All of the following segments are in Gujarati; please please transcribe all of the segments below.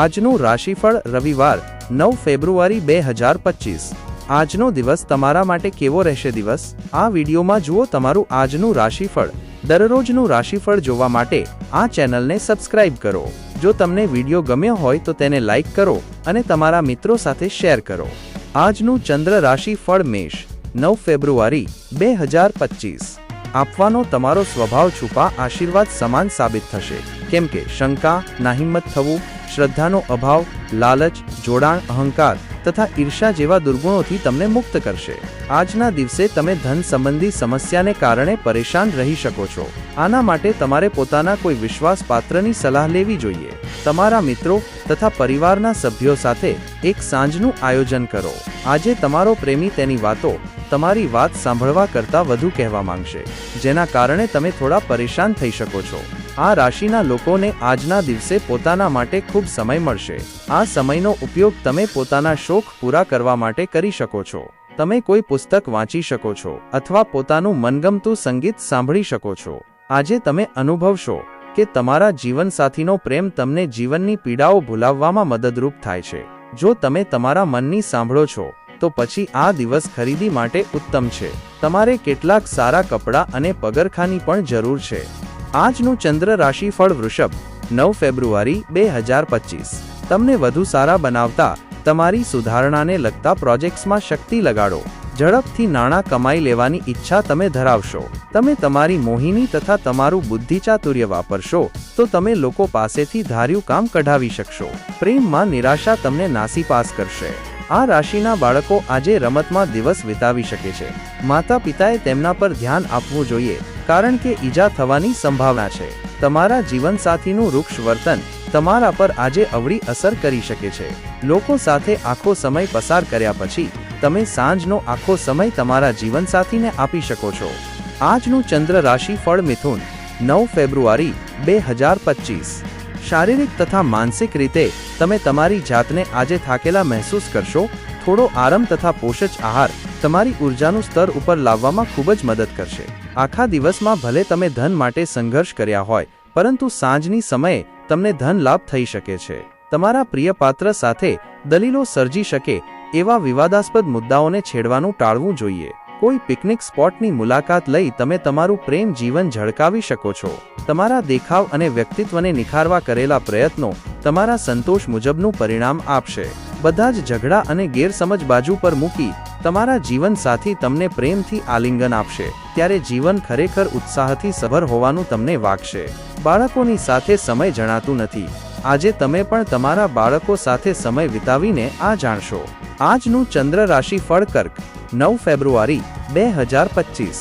આજનું રાશિફળ રવિવાર, નવ ફેબ્રુઆરી બે હજાર પચીસ. આજનો દિવસ તમારા માટે કેવો રહેશે દિવસ? આ વિડીયોમાં જુઓ તમારું આજનું રાશિફળ. દરરોજનું રાશિફળ જોવા માટે આ ચેનલને સબસ્ક્રાઇબ કરો. જો તમને વીડિયો ગમ્યો હોય તો તેને લાઇક કરો અને તમારા મિત્રો સાથે શેર કરો. આજનું ચંદ્ર રાશિફળ મેષ, નવ ફેબ્રુઆરી બે હજાર પચીસ. આપવાનો તમારો સ્વભાવ છુપા આશીર્વાદ સમાન સાબિત થશે. કેમ કે શંકા, નાહિંમત થવું શ્રદ્ધાનો અભાવ, લાલચ, જોડાણ, અહંકાર તથા ઈર્ષા જેવા દુર્ગુણોથી તમને મુક્ત કરશે. આજના દિવસે તમે ધન સંબંધી સમસ્યાને કારણે પરેશાન રહી શકો છો. આના માટે તમારે પોતાના કોઈ વિશ્વાસપાત્રની સલાહ લેવી જોઈએ. તમારા મિત્રો તથા પરિવારના સભ્યો સાથે એક સાંજનું આયોજન કરો. આજે તમારો પ્રેમી તેની વાતો, તમારી વાત સાંભળવા કરતાં વધુ કહેવા માંગશે, જેના કારણે તમે થોડા પરેશાન થઈ શકો છો. આ રાશિના લોકોને આજના દિવસે પોતાના માટે ખૂબ સમય મળશે. આ સમયનો ઉપયોગ તમે પોતાના શોખ પૂરા કરવા માટે કરી શકો છો. તમે કોઈ પુસ્તક વાંચી શકો છો અથવા પોતાનું મનગમતું સંગીત સાંભળી શકો છો. આજે તમે અનુભવશો કે તમારા જીવનસાથીનો પ્રેમ તમને જીવનની પીડાઓ ભૂલાવવામાં મદદરૂપ થાય છે. જો તમે તમારા મનની સાંભળો છો, તો પછી આ દિવસ ખરીદી માટે ઉત્તમ છે. તમારે કેટલાક સારા કપડાં અને પગરખાની પણ જરૂર છે. આજનું ચંદ્ર રાશિફળ વૃષભ, નવ ફેબ્રુઆરી બે હજાર પચીસ. તમને વધુ સારા બનાવતા, તમારી સુધારણાને લગતા પ્રોજેક્ટ્સમાં શક્તિ લગાડો. ઝડપથી નાણાં કમાઈ લેવાની ઈચ્છા તમે ધરાવશો. તમે તમારી મોહિની તથા તમારું બુદ્ધિચાતુર્ય વાપરશો, તો તમે લોકો પાસેથી ધાર્યું કામ કઢાવી શકશો. પ્રેમમાં નિરાશા તમને નાસીપાસ કરશે. આ રાશિના બાળકો આજે રમતમાં દિવસ વિતાવી શકે છે. માતા પિતાએ તેમના પર ધ્યાન આપવું જોઈએ. કારણ કે ઈજા થવાની સંભાવના છે. તમારા જીવનસાથીનું વૃક્ષ વર્તન તમારા પર આજે અવળી અસર કરી શકે છે. લોકો સાથે આખો સમય પસાર કર્યા પછી, તમે સાંજનો આખો સમય તમારા જીવનસાથીને આપી શકો છો. આજનું ચંદ્ર રાશિ ફળ મિથુન, નવ ફેબ્રુઆરી, બે હજાર પચીસ. શારીરિક તથા માનસિક રીતે, તમે તમારી જાતને આજે થાકેલા મહેસૂસ કરશો, થોડો આરામ તથા પોષક આહાર તમારી ઉર્જાનું સ્તર ઉપર લાવવામાં ખૂબ જ મદદ કરશે. આખા દિવસમાં ભલે તમે ધન માટે સંઘર્ષ કર્યા હોય, પરંતુ સાંજની સમયે તમને ધન લાભ થઈ શકે છે. તમારા પ્રિય પાત્ર સાથે દલીલો સર્જી શકે એવા વિવાદાસ્પદ મુદ્દાઓને છેડવાનું ટાળવું જોઈએ. કોઈ પિકનિક સ્પોટની મુલાકાત લઈ તમે તમારું પ્રેમ જીવન ઝળકાવી શકો છો. તમારા દેખાવ અને વ્યક્તિત્વને નિખારવા કરેલા પ્રયત્નો તમારા સંતોષ મુજબનું પરિણામ આપશે. બધા જ ઝઘડા અને ગેરસમજ બાજુ પર મૂકી તમારા જીવન સાથી તમને પ્રેમથી આલિંગન આપશે. ત્યારે જીવન ખરેખર ઉત્સાહથી સભર હોવાનું તમને વાગશે. બાળકોની સાથે સમય જણાતું નથી. આજે તમે પણ તમારા બાળકો સાથે સમય વિતાવીને આ જાણશો. આજનું ચંદ્ર રાશિ ફળ કર્ક. નવ ફેબ્રુઆરી બે હજાર પચીસ.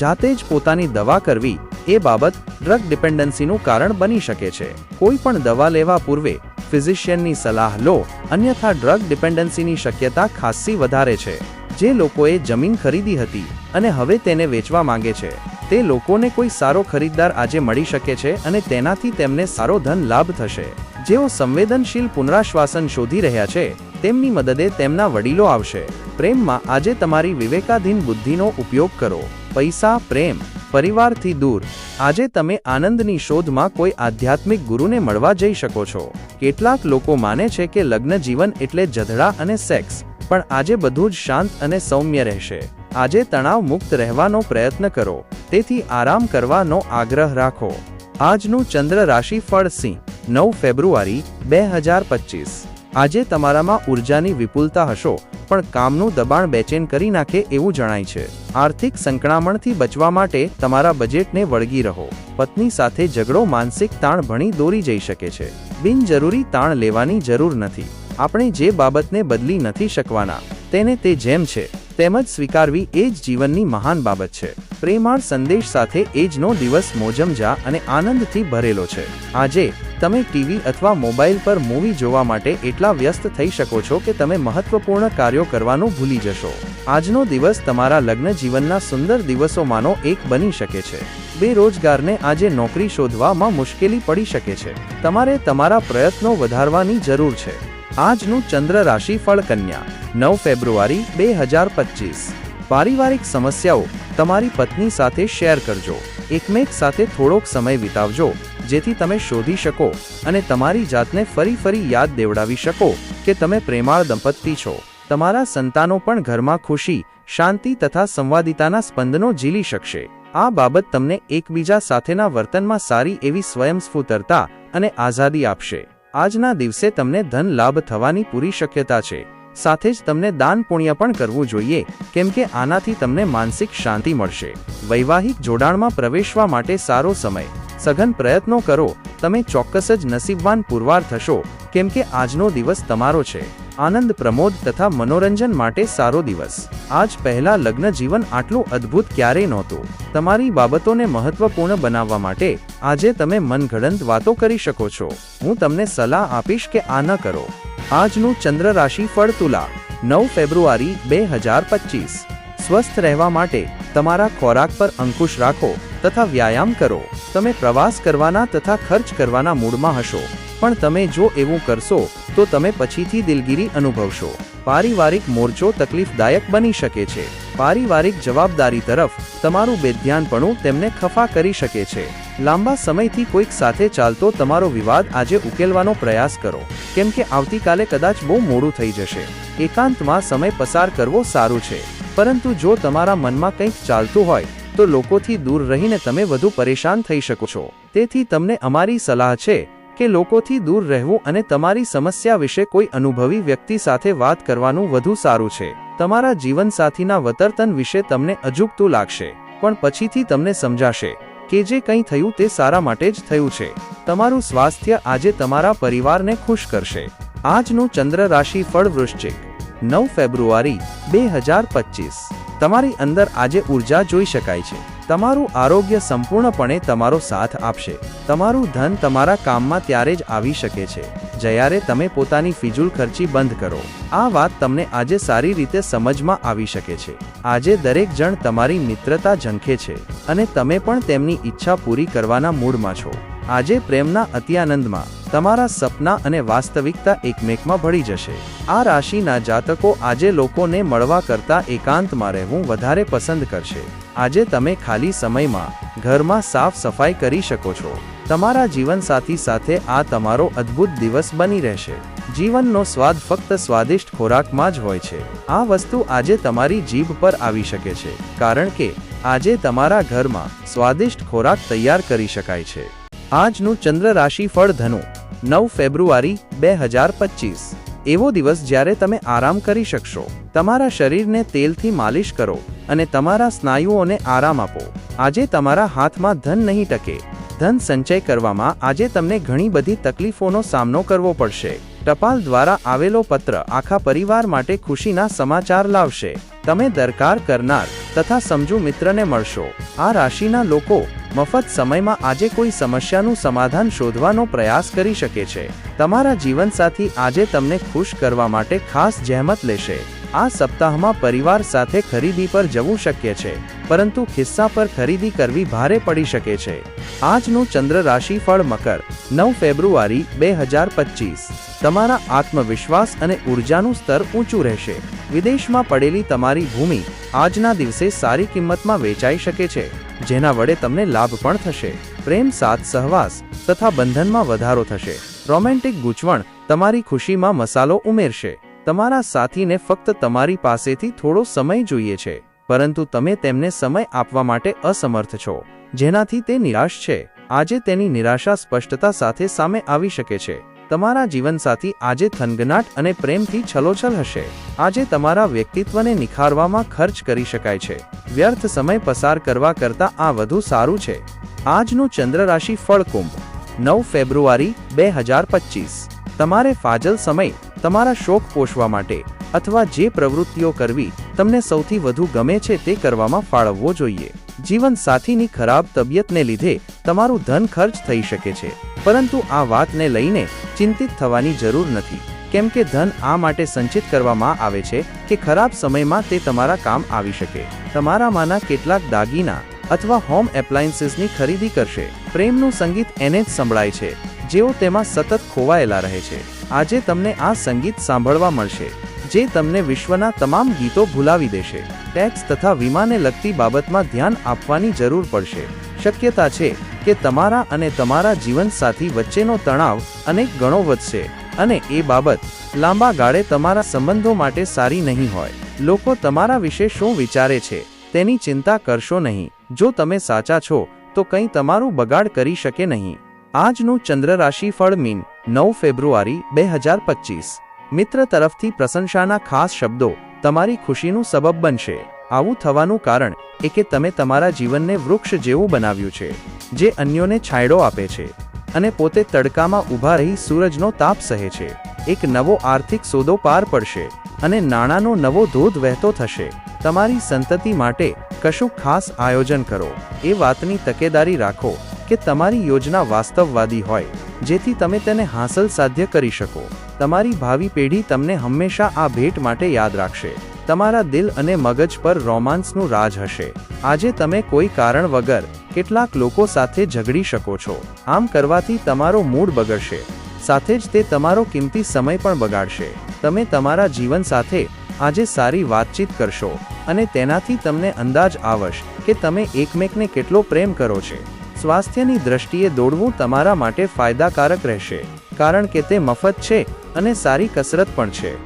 જાતે જ પોતાની દવા કરવી એ બાબત ડ્રગ ડિપેન્ડન્સીનું કારણ બની શકે છે. કોઈ પણ દવા લેવા પૂર્વે ફિઝિશિયનની સલાહ લો, અન્યથા ડ્રગ ડિપેન્ડન્સીની શક્યતા ખાસ્સી વધારે છે. જે લોકોએ જમીન ખરીદી હતી અને હવે તેને વેચવા માંગે છે, તે લોકોને કોઈ સારો ખરીદદાર આજે મળી શકે છે અને તેનાથી તેમને સારો ધન લાભ થશે. જેઓ સંવેદનશીલ પુનરાશ્વાસન શોધી રહ્યા છે તેમની મદદે તેમના વડીલો આવશે. પ્રેમમાં આજે તમારી વિવેકાધીન બુદ્ધિનો ઉપયોગ કરો. પૈસા, પ્રેમ, પરિવારથી દૂર. આજે તમે આનંદની શોધમાં કોઈ આધ્યાત્મિક ગુરુને મળવા જઈ શકો છો. કેટલાક લોકો માને છે કે લગ્ન જીવન એટલે જધડા અને સેક્સ, પણ આજે બધું જ શાંત અને સૌમ્ય રહેશે. આજે તણાવ મુક્ત રહેવાનો પ્રયત્ન કરો. તેથી આરામ કરવાનો આગ્રહ રાખો. આજનું ચંદ્ર રાશિ ફળ સિંહ, નવ ફેબ્રુઆરી, બે હજાર પચીસ. આજે તમારામાં ઉર્જાની વિપુલતા હશો, પણ કામનું દબાણ બેચેન કરી નાખે એવું જણાય છે. આર્થિક સંકળામણથી બચવા માટે તમારા બજેટને વળગી રહો. પત્ની સાથે ઝઘડો માનસિક તાણ ભણી દોરી જઈ શકે છે. બિનજરૂરી તાણ લેવાની જરૂર નથી. આપણે જે બાબતને બદલી નથી શકવાના, તેને તે જેમ છે. તેમજ સ્વીકારવી એ જ જીવનની મહાન બાબત છે. પ્રેમાળ સંદેશ સાથે એ જનો દિવસ મોજમજા અને આનંદથી ભરેલો છે. આજે તમે ટીવી અથવા મોબાઈલ પર મૂવી જોવા માટે એટલા વ્યસ્ત થઈ શકો છો કે તમે મહત્વપૂર્ણ કાર્યો કરવાનું ભૂલી જશો. આજનો દિવસ તમારા લગ્ન જીવનના સુંદર દિવસોમાંનો એક બની શકે છે. બેરોજગારને આજે નોકરી શોધવામાં મુશ્કેલી પડી શકે છે. તમારે તમારા પ્રયત્નો વધારવાની જરૂર છે. આજનું ચંદ્ર રાશિ ફળ કન્યા નવ ફેબ્રુઆરી બે હજાર પચીસ. પારિવારિક સમસ્યાઓ તમારી પત્ની સાથે શેર કરજો. એકમેક સાથે થોડોક સમય વિતાવજો. જેથી તમે શોધી શકો અને તમારી જાતને ફરી ફરી યાદ દેવડાવી શકો કે તમે પ્રેમાળ દંપતી છો. તમારા સંતાનો પણ ઘરમાં ખુશી, શાંતિ તથા સંવાદિતાના સ્પંદનો ઝીલી શકશે. આ બાબત તમને એકબીજા સાથેના વર્તનમાં સારી એવી સ્વયંસ્ફૂતરતા અને આઝાદી આપશે. આજના દિવસે તમને ધન લાભ થવાની પૂરી શક્યતા છે. સાથે જ તમને દાન પુણ્ય પણ કરવું જોઈએ, કેમ કે આનાથી તમને માનસિક શાંતિ મળશે. વૈવાહિક જોડાણમાં પ્રવેશવા માટે સારો સમય. સઘન પ્રયત્નો કરો. તમે ચોક્કસ જ નસીબવાન પુરવાર થશો. કેમ કે આજનો દિવસ તમારો છે. આનંદ પ્રમોદ તથા મનોરંજન માટે સારો દિવસ. આજ પહેલા લગ્ન જીવન આટલું અદ્ભુત ક્યારેય નહોતું. તમારી બાબતોને મહત્વપૂર્ણ બનાવવા માટે આજે તમે મનઘડંત વાતો કરી શકો છો. હું તમને સલાહ આપીશ કે આ ન કરો. આજનું ચંદ્ર રાશિ ફળ તુલા. નવ ફેબ્રુઆરી બે હજાર પચીસ. સ્વસ્થ રહેવા માટે તમારા ખોરાક પર અંકુશ રાખો. તથા વ્યાયામ કરો. તમે પ્રવાસ કરવાના તથા ખર્ચ કરવાના મૂડમાં હશો. પણ તમે જો એવું કરશો, તો તમે પછીથી દિલગીરી અનુભવશો. પારિવારિક મોરચો તકલીફદાયક બની શકે છે. પારિવારિક જવાબદારી તરફ તમારું બેધ્યાનપણું તેમને ખફા કરી શકે છે. લાંબા સમયથી કોઈક સાથે ચાલતો તમારો વિવાદ આજે ઉકેલવાનો પ્રયાસ કરો. કેમ કે આવતીકાલે કદાચ બહુ મોડું થઈ જશે. એકાંતમાં સમય પસાર કરવો સારું છે. પરંતુ જો તમારા મનમાં કંઈક ચાલતું હોય તો લોકોથી દૂર રહીને તમે વધુ પરેશાન થઈ શકો છો. તેથી તમને અમારી સલાહ છે કે લોકોથી દૂર રહેવું અને તમારી સમસ્યા વિશે કોઈ અનુભવી વ્યક્તિ સાથે વાત કરવાનું વધુ સારું છે. તમારા જીવનસાથીના વતર્તન વિશે તમને અજુગતું લાગશે, પણ પછીથી તમને સમજાશે કે જે કંઈ થયું તે સારા માટે જ થયું છે. તમારું સ્વાસ્થ્ય આજે તમારા પરિવારને ખુશ કરશે. આજનું ચંદ્ર રાશિ ફળ વૃશ્ચિક. નવ ફેબ્રુઆરી બે હજાર પચીસ. તમારી અંદર આજે ઊર્જા જોઈ શકાય છે. તમારું આરોગ્ય સંપૂર્ણપણે તમારો સાથ આપશે. તમારું ધન તમારા કામમાં ત્યારે જ આવી શકે છે. જ્યારે તમે પોતાની ફિજૂલ ખર્ચી બંધ કરો. આ વાત તમને આજે સારી રીતે સમજમાં આવી શકે છે. આજે દરેક જણ તમારી મિત્રતા ઝંખે છે અને તમે પણ તેમની ઈચ્છા પૂરી કરવાના મૂડમાં છો. આજે પ્રેમના અત્યાનંદમાં તમારા સપના અને વાસ્તવિકતા એકમેકમાં ભળી જશે. આ રાશિના જાતકો આજે લોકોને મળવા કરતા એકાંતમાં રહેવું વધારે પસંદ કરશે. આજે તમે ખાલી સમયમાં ઘરમાં સાફ સફાઈ કરી શકો છો. તમારા જીવનસાથી સાથે આ તમારો અદ્ભુત દિવસ બની રહેશે. જીવનનો સ્વાદ ફક્ત સ્વાદિષ્ટ ખોરાકમાં જ હોય છે. આ વસ્તુ આજે તમારી જીભ પર આવી શકે છે, કારણ કે આજે તમારા ઘરમાં સ્વાદિષ્ટ ખોરાક તૈયાર કરી શકાય છે. આજનું ચંદ્ર રાશિ ફળ ધનુ, નવ ફેબ્રુઆરી બે હજાર પચીસ. એવો દિવસ જ્યારે તમે આરામ કરી શકશો. તમારા શરીરને તેલથી માલિશ કરો અને તમારા સ્નાયુઓને આરામ આપો. આજે તમારા હાથમાં ધન નહીં ટકે. ધન સંચય કરવામાં આજે તમને ઘણી બધી તકલીફોનો સામનો કરવો પડશે. ટપાલ દ્વારા આવેલો પત્ર આખા પરિવાર માટે ખુશીના સમાચાર લાવશે. તમે દરકાર કરનાર તથા સમજુ મિત્રને મળશો. આ રાશિના લોકો મફત સમયમાં આજે કોઈ સમસ્યાનું સમાધાન શોધવાનો પ્રયાસ કરી શકે છે. તમારા જીવનસાથી આજે તમને ખુશ કરવા માટે ખાસ જહેમત લેશે. આ સપ્તાહમાં પરિવાર સાથે ખરીદી પર જવું શક્ય છે, પરંતુ ખિસ્સા પર ખરીદી કરવી ભારે પડી શકે છે. આજનું ચંદ્ર રાશિ ફળ મકર, નવ ફેબ્રુઆરી, બે હજાર પચીસ. તમારા આત્મવિશ્વાસ અને ઉર્જાનું સ્તર ઊંચું રહેશે. વિદેશમાં પડેલી તમારી ભૂમિ આજના દિવસે સારી કિંમતમાં વેચાઈ શકે છે, જેના વડે તમને લાભ પણ થશે. પ્રેમ સાથ સહવાસ તથા બંધનમાં વધારો થશે. રોમેન્ટિક ગૂંચવણ તમારી ખુશીમાં મસાલો ઉમેરશે. તમારા સાથીને ફક્ત તમારી પાસેથી થોડો સમય જોઈએ છે, પરંતુ તમે તેમને સમય આપવા માટે અસમર્થ છો, જેનાથી તે નિરાશ છે. આજે તેની નિરાશા સ્પષ્ટતા સાથે સામે આવી શકે છે. તમારા જીવનસાથી આજે થનગનાટ અને પ્રેમથી છલોછલ હશે. આજે તમારા વ્યક્તિત્વને નિખારવામાં ખર્ચ કરી શકાય છે. વ્યર્થ સમય પસાર કરવા કરતાં આ વધુ સારું છે. આજનું ચંદ્ર રાશિ ફળકુંભ, નવ ફેબ્રુઆરી, બે હજાર પચીસ. તમારે ફાજલ સમય, તમારા શોખ પોષવા માટે, અથવા જે પ્રવૃત્તિઓ કરવી, તમને સૌથી વધુ ગમે છે તે કરવામાં ફાળવવો જોઈએ. જીવન સાથીની ખરાબ તબિયતને લીધે, તમારું ધન ખર્ચ થઈ શકે છે. પરંતુ આ વાતને લઈને ચિંતિત થવાની જરૂર નથી. કેમ કે ધન આ માટે સંચિત કરવામાં આવે છે કે ખરાબ સમયમાં તે તમારા કામ આવી શકે. તમારામાંના કેટલાક દાગીના અથવા હોમ એપ્લાયન્સીસની ખરીદી કરશે. પ્રેમનું સંગીત એને જ સંભળાય છે. જેઓ તેમાં સતત ખોવાયેલા રહે છે. આજે તમને આ સંગીત સાંભળવા મળશે, જે તમને વિશ્વના તમામ ગીતો ભૂલાવી દેશે. ટેક્સ તથા વીમાને લગતી બાબતમાં ધ્યાન આપવાની જરૂર પડશે. શક્યતા છે કે તમારા અને તમારા જીવનસાથી વચ્ચેનો તણાવ અનેક ગણો વધશે. અને એ બાબત લાંબા ગાળે તમારા સંબંધો માટે સારી નહીં હોય. લોકો તમારા વિશે શું વિચારે છે, તેની ચિંતા કરશો નહીં. જો તમે સાચા છો, તો કંઈ તમારું બગાડ કરી શકે નહીં. આજનું ચંદ્ર રાશિ ફળ મીન નવ ફેબ્રુઆરી બે હજાર પચીસ. મિત્ર તરફથી પ્રશંસાના ખાસ શબ્દો તમારી ખુશીનું સબબ બનશે. આવું થવાનું કારણ એ કે તમે તમારા જીવનને વૃક્ષ જેવું બનાવ્યું છે, જે અન્યોને છાંયડો આપે છે અને પોતે તડકામાં ઊભા રહી સૂરજનો તાપ સહે છે. એક નવો આર્થિક સોદો પાર પડશે અને નાણાંનો નવો ધોધ વહેતો થશે. તમારી સંતતિ માટે કશું ખાસ આયોજન કરો. એ વાતની તકેદારી રાખો કે તમારી યોજના વાસ્તવવાદી હોય, જેથી તમે તેને હાંસલ સાધ્ય કરી શકો. તમારી ભાવિ પેઢી તમને હંમેશા આ ભેટ માટે યાદ રાખશે. તમારા દિલ અને મગજ પર રોમાન્સનું રાજ હશે. આજે તમે કોઈ કારણ વગર કેટલાક લોકો સાથે ઝઘડી શકો છો. આમ કરવાથી તમારો મૂડ બગડશે. સાથે જ તે તમારો કિંમતી સમય પણ બગાડશે. તમે તમારા જીવન સાથે આજે સારી વાતચીત કરશો અને તેનાથી તમને અંદાજ આવશ કે તમે એકમેકને કેટલો પ્રેમ કરો છે. સ્વાસ્થ્યની દ્રષ્ટિએ દોડવું તમારા માટે ફાયદાકારક રહેશે, કારણ કે તે મફત છે અને સારી કસરત પણ છે.